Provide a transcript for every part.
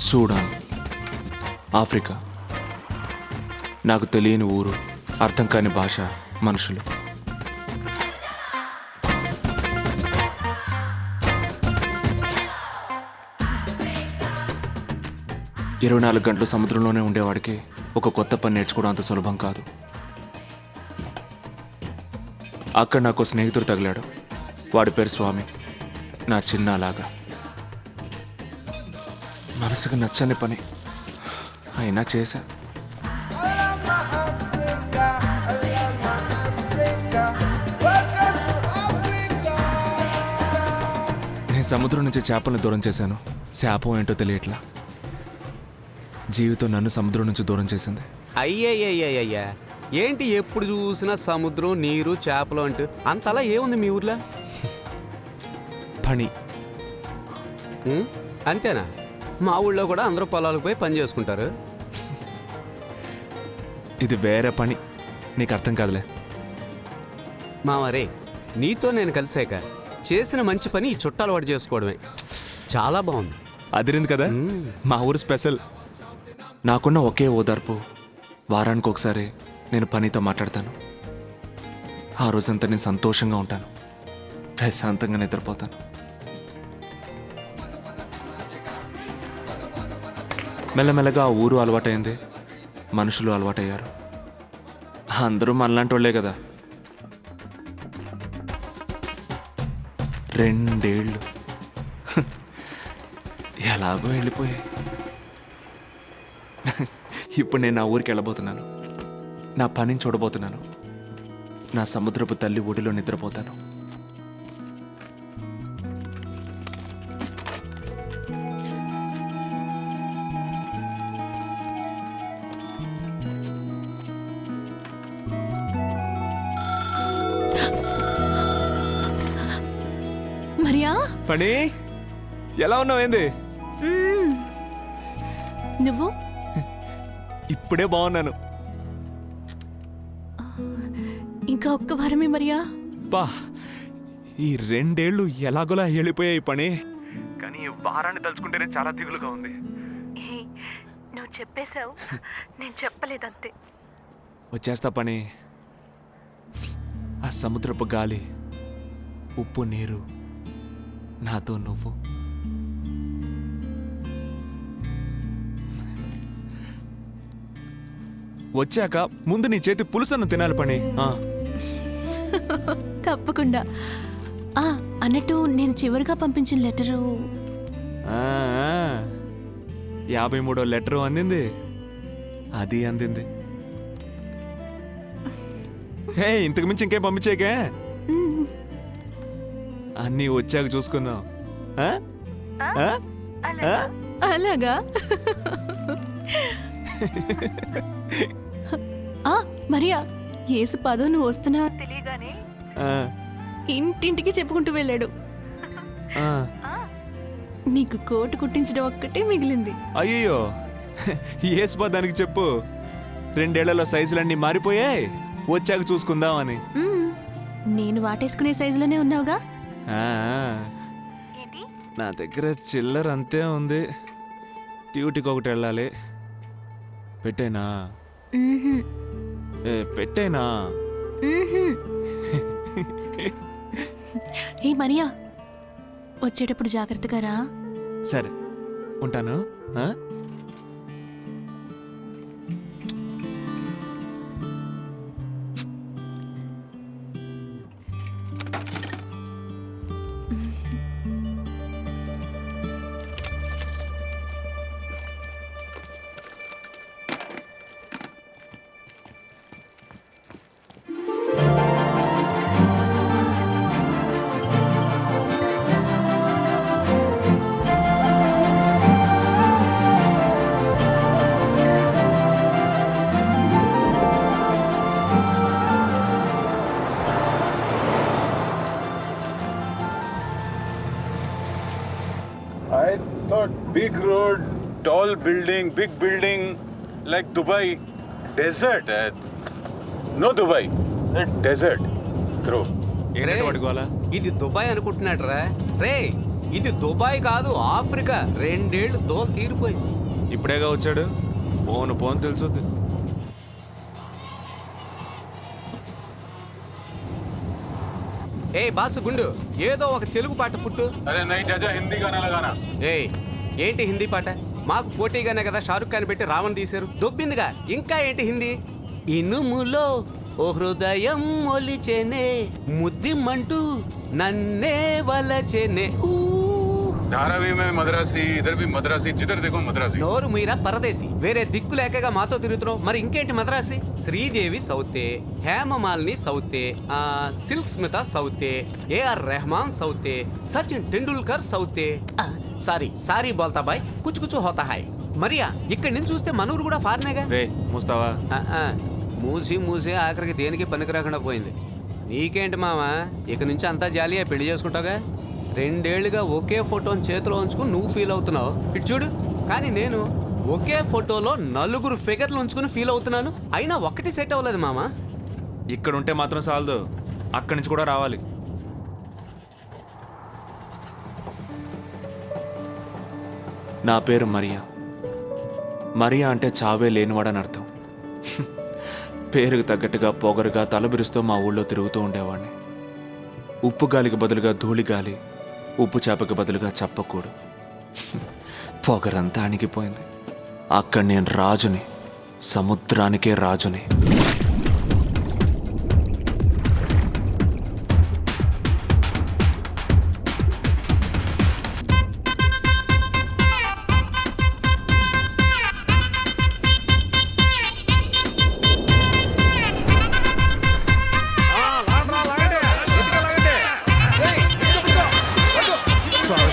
Sudan Africa. నాకు తెలియని ఊరు అర్థం కాని భాష మనుషులు. ఇరవై నాలుగు గంటలు సముద్రంలోనే ఉండేవాడికి ఒక కొత్త పని నేర్చుకోవడం అంత సులభం కాదు. అక్కడ నాకు స్నేహితుడు తగిలాడు. వాడి పేరు స్వామి నా చిన్నలాగా. మనసుకు నచ్చని పని అయినా చేశా. నేను సముద్రం నుంచి చేపలను దూరం చేశాను. శాపం ఏంటో తెలియట్లా? జీవితం నన్ను సముద్రం నుంచి దూరం చేసింది. అయ్యయ్యయ్యయ్యా ఏంటి ఎప్పుడు చూసినా సముద్రం నీరు చేపలు అంటూ? అంతలా ఏముంది మీ ఊర్లో? పని? అంతేనా? మా ఊళ్ళో కూడా అందరూ పొలాలకు పోయి పని చేసుకుంటారు. ఇది వేరే పని. నీకు అర్థం కాదులే. మామరే నీతో నేను కలిసాక చేసిన మంచి పని ఈ చుట్టాలు వాడు చేసుకోవడమే. చాలా బాగుంది. అదిరింది కదా? మా ఊరు స్పెషల్. నాకున్న ఒకే ఓదార్పు. వారానికి ఒకసారి నేను పనితో మాట్లాడతాను. ఆ రోజంతా నేను సంతోషంగా ఉంటాను. ప్రశాంతంగా నిద్రపోతాను. మెల్లమెల్లగా ఆ ఊరు అలవాటైంది. మనుషులు అలవాటయ్యారు. అందరూ మనలాంటి వాళ్ళే కదా. రెండేళ్ళు. ఎలాగో వెళ్ళిపోయాయి. ఇప్పుడు నేను నా ఊరికి వెళ్ళబోతున్నాను. నా పనిని చూడబోతున్నాను. నా సముద్రపు తల్లి ఒడిలో నిద్రపోతాను. పని ఎలా ఉన్నావు ఏంది? మ్మ్. నువ్వు? ఇప్పుడే బాగున్నాను. ఇంకా ఒక్క వారమే మరియా? బా ఈ రెండేళ్ళు ఎలాగోలా వెళ్ళిపోయాయి పని కానీ ఈ వారాన్ని తలుచుకుంటేనే చాలా దిగులుగా ఉంది. నువ్వు చెప్పేశావు. నేను చెప్పలేదంతే. వచ్చేస్తా పని ఆ సముద్రపు గాలి ఉప్పు నీరు నాతో నువ్వు. వచ్చాక ముందు నీ చేతి పులుసನ್ನು తినాలి పని. తప్పకుండా. ఆ అన్నట్టు నేను చివరిగా పంపించిన లెటరు. యాభై మూడో లెటరు అందింది. అది అందింది. హే ఇంతకు మించి ఇంకేం పంపించేకే. అన్నీ వచ్చాక చూసుకుందాం. ఆ? ఆ? ఆ? అలాగా? ఆ? మరియా యేసు పదో నువ్వు వస్తున్నా ఆ, ఇంటింటికి చెప్పుకుంటూ వెళ్ళాడు. ఆ. నీకు కోటు కుట్టించడం ఒక్కటే మిగిలింది. అయ్యయ్యో. ఏసుపా దానికి చెప్పు. రెండేళ్ళలో సైజులన్నీ మారిపోయాయి. వచ్చాక చూసుకుందాం అని మ్మ్. నేను వాటేసుకునే సైజులోనే ఉన్నావుగా? నా దగ్గర చిల్లర అంతే ఉంది. డ్యూటీకి ఒకటి వెళ్ళాలి. పెట్టేనా. ఏ పెట్టేనా. ఏ మరియా వచ్చేటప్పుడు జాగ్రత్తగా రా సరే ఉంటాను. I thought big road, tall building, big building, like Dubai, desert. Uh, no Dubai, uh, desert. Through. ఏంటంటే వాడి గోల ఇది దుబాయ్ అనుకుంటున్నాడు రా రే ఇది దుబాయ్ కాదు ఆఫ్రికా రెండేళ్ళు దోలు తీరిపోయింది ఇప్పుడేగా వచ్చాడు పోను పోను తెలుసుద్ది ఏ బాసు గుండు ఏదో ఒక తెలుగు పాట పుట్టు. అరే నై హిందీ ఏ ఏంటి హిందీ పాట? మాకు పోటీగానే కదా షారుఖ్ ఖాన్ పెట్టి రావణ్ తీశారు. దొబ్బిందిగా ఇంకా ఏంటి హిందీ? ఇనుములో ఓ హృదయం ఒలిచెనే ముద్దిమ్మంటూ నన్నే వలచెనే. ఊ धारावी में मद्रासी इधर भी मद्रासी जिधर देखो मद्रासी నోరు మీరా పరదేశి వేరే దిక్కు లేకగా మాతో తిరుగుతున్నావు మరి ఇంకేంటి మద్రాసి శ్రీదేవి సౌతే హేమమాలిని సౌతే ఆ, సిల్క్ స్మిత సౌతే ఏఆర్ రెహమాన్ సౌతే సచిన్ టెండూల్కర్ సౌతే ఆ, సారీ సారీ బోల్తా బాయ్ కుచు కుచు హోతా హాయ్ మరియా ఇక్కడి నుంచి చూస్తే మనూరు కూడా ఫారినేగా రే ముస్తావా ఆ, ఆ, మూసి మూసి ఆఖరికి దేనికి పనికి రాకుండా పోయింది నీకేంటి మామ ఇక నుంచి అంతా జాలీగా పెళ్లి చేసుకుంటావుగా రెండేళ్ళుగా ఒకే ఫోటోని చేతిలో ఉంచుకుని నువ్వు ఫీల్ అవుతున్నావు. ఇటు చూడు. కానీ నేను ఒకే ఫోటోలో నలుగురు ఫిగర్లు ఉంచుకుని ఫీల్ అవుతున్నాను. అయినా ఒకటి సెట్ అవ్వలేదు మామ. ఇక్కడ ఉంటే మాత్రం చాలదు. అక్కడి నుంచి కూడా రావాలి. నా పేరు మరియా. మరియా అంటే చావే లేనివాడని అర్థం. పేరుకు తగ్గట్టుగా పొగరుగా తలబిరుస్తూ మా ఊళ్ళో తిరుగుతూ ఉండేవాడిని. ఉప్పు గాలికి బదులుగా ధూళి గాలి ఉప్పు చేపకి బదులుగా చెప్పకూడు పొగరంతా అణిగిపోయింది. అక్కడ నేను రాజుని సముద్రానికే రాజుని.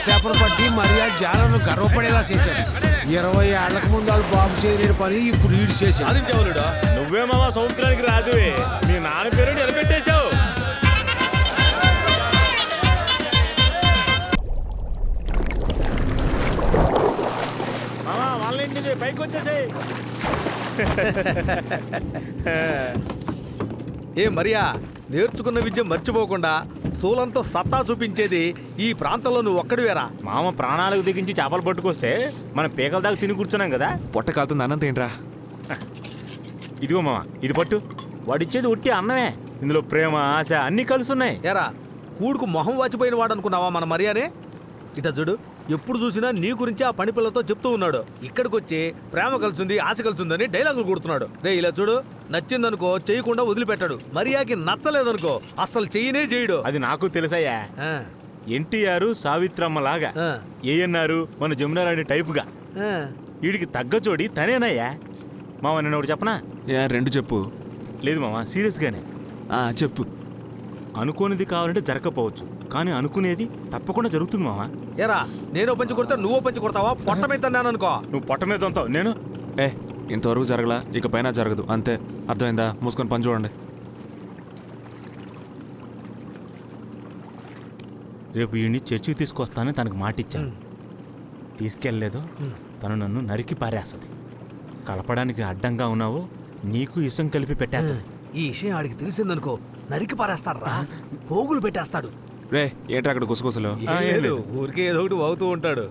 సొరసేపలు పట్టి మరి ఆ జాలను గర్వపడేలా చేశాడు. ఇరవై ఏళ్ళకు ముందు వాళ్ళు బాబు చేయలేని పని ఇప్పుడు ఈడు చేశాడు. నువ్వే మామ సముద్రానికి రాజువే. మీ నాన్న పేరు నిలబెట్టేశావు. మామ వాళ్ళేంటిది పైకి వచ్చేసేయ్. ఏ మరియా నేర్చుకున్న విద్య మర్చిపోకుండా శూలంతో సత్తా చూపించేది ఈ ప్రాంతంలో నువ్వు ఒక్కడివేరా. మామ ప్రాణాలకు దిగించి చేపలు పట్టుకొస్తే మనం పీకల దాకా తిని కూర్చున్నాం కదా. పొట్ట కాలుతుంది అన్నం తినరా ఇదిగో మామ ఇది పట్టు. వాడిచ్చేది ఉట్టి అన్నమే. ఇందులో ప్రేమ ఆశ అన్నీ కలుసున్నాయి. ఏరా కూడుకు మొహం వాచిపోయిన వాడు అనుకున్నావా మన మరియానే? ఇట చూడు. ఎప్పుడు చూసినా నీ గురించి ఆ పని పిల్లతో చెప్తూ ఉన్నాడు. ఇక్కడికి వచ్చి ప్రేమ కలిసింది ఆశ కలిసిందని డైలాగులు కొడుతున్నాడు. రే ఇలా చూడు నచ్చిందనుకో చేయకుండా వదిలిపెట్టాడు. మరియాకి నచ్చలేదనుకో అస్సలు చెయ్యనే చేయడు. అది నాకు తెలుసయ్యా. ఎన్టీఆర్ సావిత్రమ్మ లాగా ఆ. ఏఎన్నారు మన జమునారాణి టైపుగా. ఆ. వీడికి తగ్గ జోడి తనేనయ్యా. మామ నేను ఒకటి చెప్పనా? రెండు చెప్పు. లేదు మామ సీరియస్గానే. ఆ, చెప్పు. అనుకోనిది కావాలంటే జరగకపోవచ్చు కానీ అనుకునేది తప్పకుండా జరుగుతుంది మామ. ఏరా నేనో పంచి కొడితే నువ్వో పంచి కొడతావా? పొట్ట మీద అనుకో. నువ్వు పొట్ట మీద నేను? ఏ ఇంతవరకు జరగలా. ఇక పైన జరగదు. అంతే. అర్థమైందా? మూసుకొని పని చూడండి. రేపు ఈయన్ని చర్చికి తీసుకొస్తానని తనకు మాట ఇచ్చాను తీసుకెళ్ళలేదు. తను నన్ను నరికి పారేస్తుంది. కలపడానికి అడ్డంగా ఉన్నావు నీకు ఇసం కలిపి పెట్టేస్తుంది. ఈ విషయం ఆడికి తెలిసిందనుకో నరికి పారేస్తాడు రా పోగులు పెట్టేస్తాడు. రే ఏంట్రా అక్కడ గుసగుసలు ఊరికే ఏదో ఒకటి అవుతూ ఉంటాడు.